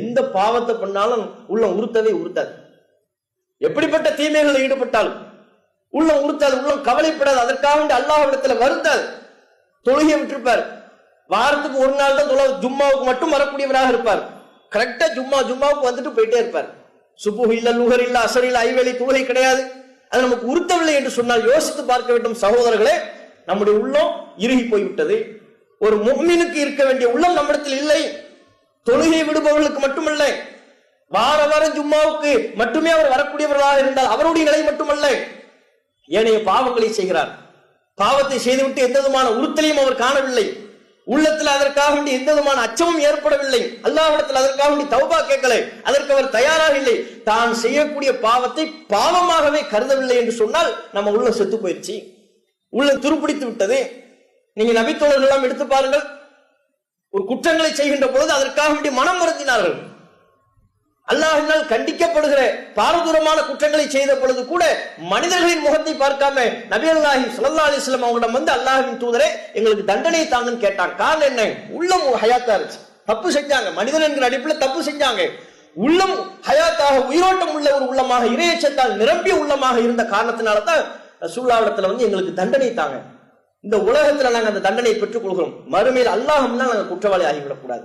எந்த பாவத்தை பண்ணாலும் உள்ளம் உறுத்தவே உறுத்தாது. எப்படிப்பட்ட தீமைகளில் ஈடுபட்டாலும் உள்ளம் உறுத்தாது உள்ளம் கவலைப்படாது. அதற்காக வேண்டி அல்லாஹ்விடத்துல வருத்தாது. தொழுகை விட்டிருப்பார். வாரத்துக்கு ஒரு நாள் தான் தொழ ஜும்மாவுக்கு மட்டும் வரக்கூடியவராக இருப்பார். கரெக்டா ஜும்மா ஜும்மாவுக்கு வந்துட்டு போயிட்டே இருப்பார். சுபு இல்ல லுகர் இல்ல அசர் இல்ல ஐவேலி தொழுகை கிடையாது. அது நமக்கு உறுத்தவில்லை என்று சொன்னால் யோசித்து பார்க்க வேண்டும் சகோதரர்களே நம்முடைய உள்ளம் இறுகி போய்விட்டது. ஒரு முஃமினுக்கு இருக்க வேண்டிய உள்ளம் நம்மிடத்தில் இல்லை. தொழுகை விடுபவர்களுக்கு மட்டுமல்ல வார வாரம் ஜும்மாவுக்கு மட்டுமே அவர் வரக்கூடியவர்களாக இருந்தால் அவருடைய நிலை மட்டுமல்ல ஏனைய பாவங்களை செய்கிறார். பாவத்தை செய்துவிட்டு எந்த விதமான உறுத்தலையும் அவர் காணவில்லை. உள்ளத்தில் அதற்காக வேண்டி எந்த விதமான அச்சமும் ஏற்படவில்லை. அல்லாவிடத்தில் அதற்காக வேண்டி தௌபா கேட்கல. அதற்கு அவர் தயாராக இல்லை. தான் செய்யக்கூடிய பாவத்தை பாவமாகவே கருதவில்லை என்று சொன்னால் நம்ம உள்ள செத்து போயிடுச்சு உள்ள துருப்பிடித்து விட்டது. நீங்க நபித்தோழர்கள் எல்லாம் எடுத்து பாருங்கள். ஒரு குற்றங்களை செய்கின்ற பொழுது அதற்காக வேண்டி மனம் வருந்தினார்கள். அல்லாஹினால் கண்டிக்கப்படுகிற பாரதூரமான குற்றங்களை செய்த பொழுது கூட மனிதர்களின் முகத்தை பார்க்காம நபி அல்லாஹி சுல்லா அலிஸ்லாம் அவங்களிடம் வந்து அல்லாஹின் தூதரே எங்களுக்கு தண்டனை தாங்கன்னு கேட்டாங்க காரணம் என்ன? உள்ளம் ஹயாத்தா இருந்துச்சு. தப்பு செஞ்சாங்க. மனிதன் என்கிற அடிப்பில் தப்பு செஞ்சாங்க. உள்ளம் ஹயாத்தாக உயிரோட்டம் உள்ள ஒரு உள்ளமாக இறையச்சத்தால் நிரம்பிய உள்ளமாக இருந்த காரணத்தினால தான் ரசூல்லாவிடத்துல வந்து எங்களுக்கு தண்டனை தாங்க. இந்த உலகத்துல நாங்க அந்த தண்டனையை பெற்றுக் கொள்கிறோம். மறுமையில் அல்லாஹ் நாங்க குற்றவாளி ஆகிவிடக் கூடாது.